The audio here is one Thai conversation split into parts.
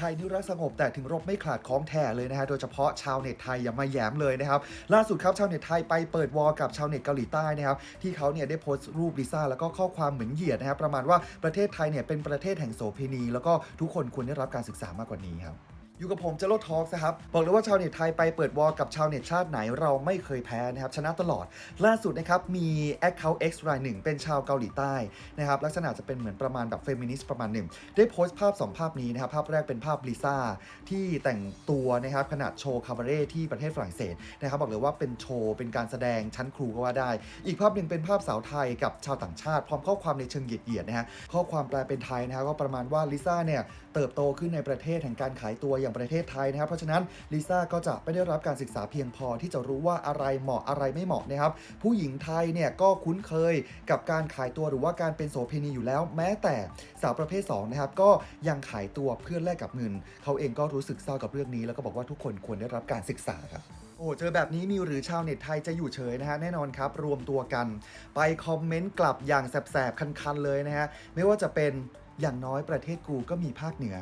ไทยนี่รักสงบแต่ถึงรบไม่ขาดของแท้เลยนะฮะโดยเฉพาะชาวเน็ตไทยอย่ามาแย้มเลยนะครับล่าสุดครับชาวเน็ตไทยไปเปิดวอลกับชาวเน็ตเกาหลีใต้นะครับที่เขาเนี่ยได้โพสต์รูปลิซ่าแล้วก็ข้อความเหมือนเหยียดนะครับประมาณว่าประเทศไทยเนี่ยเป็นประเทศแห่งโสเภณี แล้วก็ทุกคนควรได้รับการศึกษามากกว่านี้ครับ อยู่กับผมเจโรทอล์กนะครับ บอกเลยว่าชาวเน็ตไทยไปเปิดวอลกับชาวเน็ตชาติไหนเราไม่เคยแพ้นะครับ ชนะตลอด ล่าสุดนะครับ มี Account X รายหนึ่ง เป็นชาวเกาหลีใต้นะครับ ลักษณะจะเป็นเหมือนประมาณแบบเฟมินิสต์ประมาณหนึ่ง ได้โพสต์ภาพ 2 ภาพนี้นะครับ ภาพแรกเป็นภาพลิซ่าที่แต่งตัวนะครับขนาดโชว์คาบาเร่ที่ประเทศฝรั่งเศสนะครับ บอกเลยว่าเป็นโชว์ เป็นการแสดงชั้นครูก็ว่าได้ อีกภาพหนึ่งเป็นภาพสาวไทยกับชาวต่างชาติ พร้อมข้อความในเชิงเหยียดๆนะฮะ ข้อความแปลเป็นไทยนะฮะก็ประมาณว่าลิซ่าเนี่ยเติบโตขึ้นในประเทศแห่งการขายตัวอย่างประเทศไทยนะครับ เพราะฉะนั้นลิซ่าก็จะไม่ได้รับการศึกษาเพียงพอที่จะรู้ว่าอะไรเหมาะอะไรไม่เหมาะนะครับผู้หญิงไทยเนี่ยก็คุ้นเคยกับการขายตัวหรือว่าการเป็นโสเภณีอยู่แล้ว แม้แต่สาวประเภท2นะครับก็ยังขายตัวเพื่อแลกกับเงิน เขาเองก็รู้สึกเศร้ากับเรื่องนี้ แล้วก็บอกว่าทุกคนควรได้รับการศึกษาครับโอ้เจอแบบนี้มีหรือชาวเน็ตไทยจะอยู่เฉยนะฮะแน่นอนครับ รวมตัวกัน ไปคอมเมนต์กลับอย่างแสบๆ คันๆ เลยนะฮะ ไม่ว่าจะเป็นอย่างน้อยประเทศกูก็มีภาคเหนือ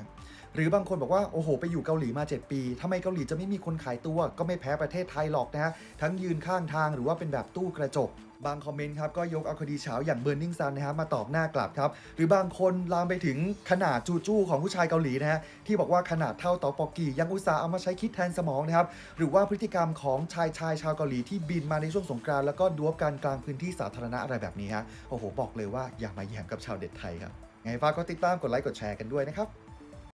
หรือบางคนบอกว่าโอ้โหไปอยู่เกาหลีมา 7 ปีทำไมเกาหลีจะไม่มีคนขายตัวก็ไม่แพ้ประเทศไทยหรอกนะฮะทั้งยืนข้างทางหรือว่าเป็นแบบตู้กระจกบางคอมเมนต์ครับก็ยกเอาคดีเฉาอย่าง Burning Sun นะฮะมาตอบหน้ากลับครับหรือบางคนลามไปถึงขนาดจูจู้ของผู้ชายเกาหลีนะฮะที่บอกว่าขนาดเท่าเตอปอกกียังอุตส่าห์เอามาใช้คิดแทนสมองนะครับหรือว่าพฤติกรรมของชายชายชาวเกาหลีที่บินมาในช่วงสงกรานต์แล้วก็ดวบกันกลางพื้นที่สาธารณะอะไรแบบนี้ฮะโอ้โหบอกเลยว่าอย่ามาแย้มกับชาวเด็ดไทยครับไงฝากกดติดตามกดไลค์กดแชร์กันด้วยนะครับ